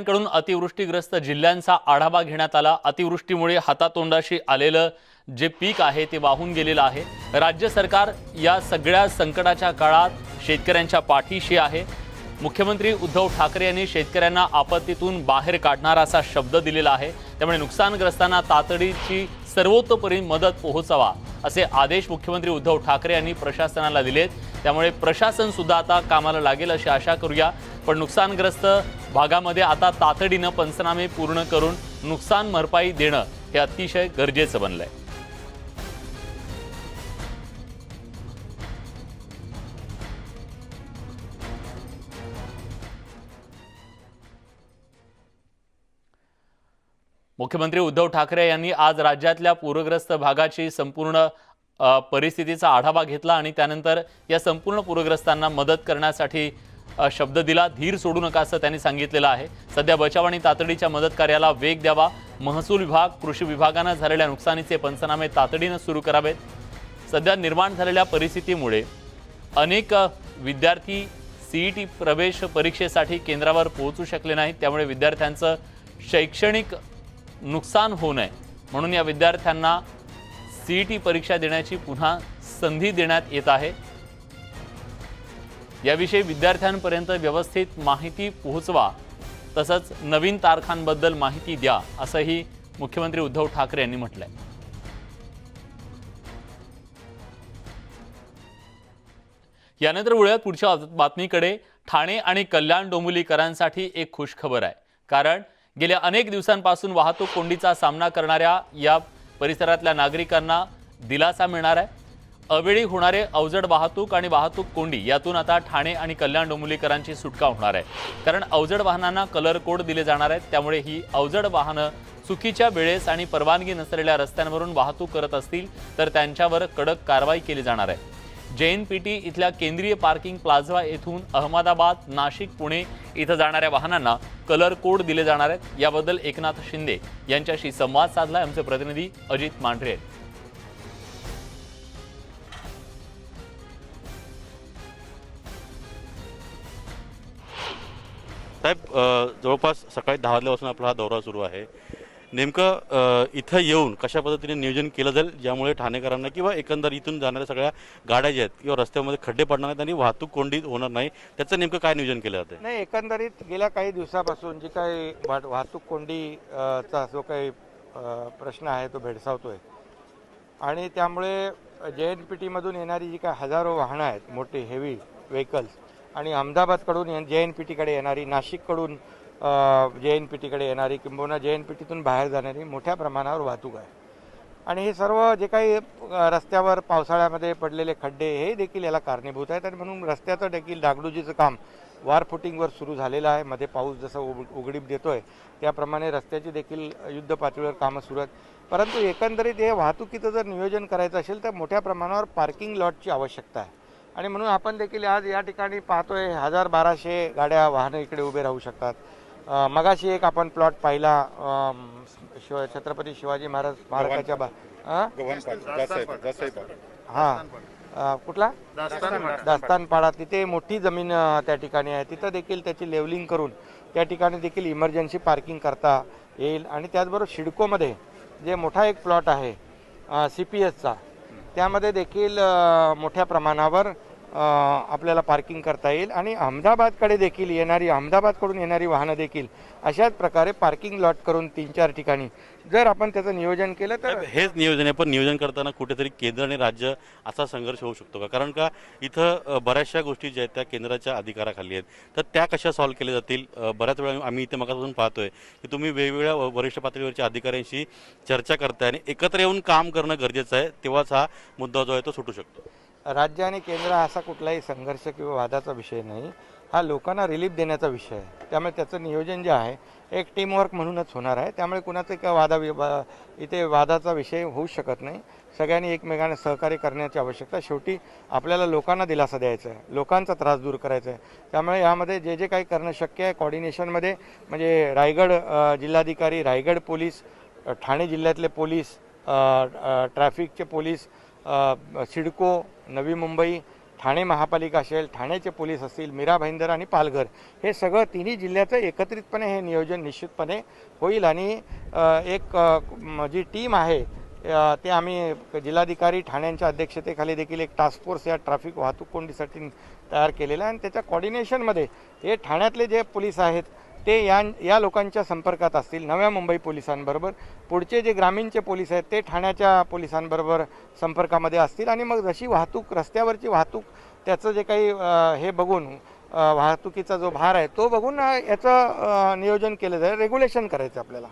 कडून अतिवृष्टीग्रस्त जिल्ह्यांचा आढावा घेण्यात आला. अतिवृष्टीमुळे हातातोंडाशी आलेलं जे पीक आहे ते वाहून गेलेलं आहे. राज्य सरकार या सगळ्या संकटाच्या काळात शेतकऱ्यांच्या पाठीशी आहे. मुख्यमंत्री उद्धव ठाकरे यांनी शेतकऱ्यांना आपत्तीतून बाहेर काढणारा असा शब्द दिलेला आहे. त्यामुळे नुकसानग्रस्तांना तातडीची सर्वतोपरी मदत पोहोचावा असे आदेश मुख्यमंत्री उद्धव ठाकरे यांनी प्रशासनाला दिलेत. त्यामुळे प्रशासन सुद्धा आता कामाला लागेल अशी आशा करूया. पण नुकसानग्रस्त भागामध्ये आता तातडीनं पंचनामे पूर्ण करून नुकसान भरपाई देणं हे अतिशय गरजेचं बनलंय. मुख्यमंत्री उद्धव ठाकरे यांनी आज राज्यातल्या पूरग्रस्त भागाची संपूर्ण परिस्थितीचा आढावा घेतला आणि त्यानंतर या संपूर्ण पूरग्रस्तांना मदत करण्यासाठी शब्द दिला धीर सोडू नका असं त्यांनी सांगितलेलं आहे. सध्या बचाव आणि तातडीच्या मदत कार्याला वेग द्यावा. महसूल विभाग कृषी विभागानं झालेल्या नुकसानीचे पंचनामे तातडीनं सुरू करावेत. सध्या निर्माण झालेल्या परिस्थितीमुळे अनेक विद्यार्थी सीईटी प्रवेश परीक्षेसाठी केंद्रावर पोहोचू शकले नाहीत. त्यामुळे विद्यार्थ्यांचं शैक्षणिक नुकसान होऊ नये. म्हणून या विद्यार्थ्यांना सीईटी परीक्षा देण्याची पुन्हा संधी देण्यात येत आहे. याविषयी विद्यार्थ्यांपर्यंत व्यवस्थित माहिती पोहोचवा तसंच नवीन तारखांबद्दल माहिती द्या असंही मुख्यमंत्री उद्धव ठाकरे यांनी म्हटलं आहे यानंतर वळूयात पुढच्या बातमीकडे. ठाणे आणि कल्याण डोंबिवलीकरांसाठी एक खुशखबर आहे. कारण गेल्या अनेक दिवसांपासून वाहतूक कोंडीचा सामना करणाऱ्या या परिसरातल्या नागरिकांना दिलासा मिळणार आहे. अवेळी होणारे अवजड वाहतूक आणि वाहतूक कोंडी यातून आता ठाणे आणि कल्याण डोंबिवलीकरांची सुटका होणार आहे. कारण अवजड वाहनांना कलर कोड दिले जाणार आहेत. त्यामुळे ही अवजड वाहनं चुकीच्या वेळेस आणि परवानगी नसलेल्या रस्त्यांवरून वाहतूक करत असतील तर त्यांच्यावर कडक कारवाई केली जाणार आहे. जेएनपीटी इथल्या केंद्रीय पार्किंग प्लाझा येथून अहमदाबाद नाशिक पुणे इथं जाणाऱ्या वाहनांना कलर कोड दिले जाणार आहेत. याबद्दल एकनाथ शिंदे यांच्याशी संवाद साधला. आमचे प्रतिनिधी अजित मांढरे आहेत. साहेब जवळपास सकाळी दहा वाजल्यापासून आपला हा दौरा सुरू आहे. नेमकं इथं येऊन कशा पद्धतीने नियोजन केलं जाईल ज्यामुळे ठाणेकरांना किंवा एकंदर इथून जाणाऱ्या सगळ्या गाड्या ज्या आहेत किंवा रस्त्यामध्ये खड्डे पडणार नाहीत आणि वाहतूक कोंडी होणार नाही त्याचं नेमकं काय नियोजन केलं जातं नाही एकंदरीत गेल्या काही दिवसापासून जी काही वाहतूक कोंडी चा जो काही प्रश्न आहे तो भेडसावतोय. आणि त्यामुळे जे एन पी टीमधून येणारी जी काही हजारो वाहनं आहेत मोठी हेवी व्हेकल्स आणि अहमदाबादकडून जे एन पी टीकडे येणारी नाशिककडून जे एन पी टीकडे येणारी किंबहुना जे एन पी टीतून बाहेर जाणारी मोठ्या प्रमाणावर वाहतूक आहे. आणि हे सर्व जे काही रस्त्यावर पावसाळ्यामध्ये पडलेले खड्डे हे देखील याला कारणीभूत आहेत. आणि म्हणून रस्त्याचं देखील डागडुजीचं काम वार फुटिंगवर सुरू झालेलं आहे. मध्ये पाऊस जसं उग उघडीप देतोय त्याप्रमाणे रस्त्याची देखील युद्ध पातळीवर कामं सुरू आहेत. परंतु एकंदरीत हे वाहतुकीचं जर नियोजन करायचं असेल तर मोठ्या प्रमाणावर पार्किंग लॉटची आवश्यकता आहे. आणि म्हणून आपण देखील आज या ठिकाणी पाहतोय हजार बाराशे गाड्या वाहनं इकडे उभे राहू शकतात. मगाशी एक आपण प्लॉट पाहिला शिव छत्रपती शिवाजी महाराज स्मारकाच्या बा अ? हा. कुठला? दास्तानपाडा. तिथे मोठी जमीन त्या ठिकाणी आहे. तिथं देखील त्याची लेवलिंग करून त्या ठिकाणी देखील इमर्जन्सी पार्किंग करता येईल. आणि त्याचबरोबर शिडकोमध्ये जे मोठा एक प्लॉट आहे सी पी एसचा त्यामध्ये देखील मोठ्या प्रमाणावर आपल्याला पार्किंग करता येईल आणि अहमदाबादकडे देखील येणारी अहमदाबादकडून येणारी वाहनं देखील अशाच प्रकारे पार्किंग लॉट करून तीन चार ठिकाणी. जर आपण त्याचं नियोजन केलं तर हेच नियोजन आहे पण नियोजन करताना कुठेतरी केंद्र आणि राज्य असा संघर्ष होऊ शकतो का? कारण का इथं बऱ्याचशा गोष्टी ज्या आहेत त्या केंद्राच्या अधिकाराखाली आहेत. तर त्या कशा सॉल्व्ह केल्या जातील? बऱ्याच वेळा आम्ही इथे मगापासून पाहतोय की तुम्ही वेगवेगळ्या वरिष्ठ पातळीवरच्या अधिकाऱ्यांशी चर्चा करताय आणि एकत्र येऊन काम करणं गरजेचं आहे तेव्हाच हा मुद्दा जो आहे तो सुटू शकतो. राज्य आणि केंद्र असा कुठलाही संघर्ष किंवा वादाचा विषय नाही. हा लोकांना रिलीफ देण्याचा विषय आहे. त्यामुळे त्याचं नियोजन जे आहे एक टीमवर्क म्हणूनच होणार आहे. त्यामुळे कुणाचं का वादा इथे वादाचा विषय होऊ शकत नाही. सगळ्यांनी एकमेकांना सहकार्य करण्याची आवश्यकता शेवटी आपल्याला लोकांना दिलासा द्यायचा आहे. लोकांचा त्रास दूर करायचा आहे. त्यामुळे यामध्ये जे जे काही करणं शक्य आहे कॉर्डिनेशनमध्ये म्हणजे रायगड जिल्हाधिकारी रायगड पोलीस ठाणे जिल्ह्यातले पोलीस ट्रॅफिकचे पोलीस सिडको नवी मुंबई ठाणे महापालिका असेल ठाण्याचे पोलीस असतील मीरा भाईंदर आणि पालघर हे सगळं तिन्ही जिल्ह्याचं एकत्रितपणे हे नियोजन निश्चितपणे होईल. आणि एक जी टीम आहे ते आम्ही जिल्हाधिकारी ठाण्यांच्या अध्यक्षतेखाली देखील एक टास्क फोर्स या ट्रॅफिक वाहतूक कोंडीसाठी तयार केलेला आहे. आणि त्याच्या कॉर्डिनेशनमध्ये हे ठाण्यातले जे पोलीस आहेत ते या या लोकांच्या संपर्कात असतील. नव्या मुंबई पोलिसांबरोबर. पुढचे जे ग्रामीणचे पोलीस आहेत ते ठाण्याच्या पोलिसांबरोबर संपर्कामध्ये असतील. आणि मग जशी वाहतूक रस्त्यावरची वाहतूक त्याचं जे काही हे बघून वाहतुकीचा जो भार आहे तो बघून याचं नियोजन केलं जाईल. रेग्युलेशन करायचं आपल्याला.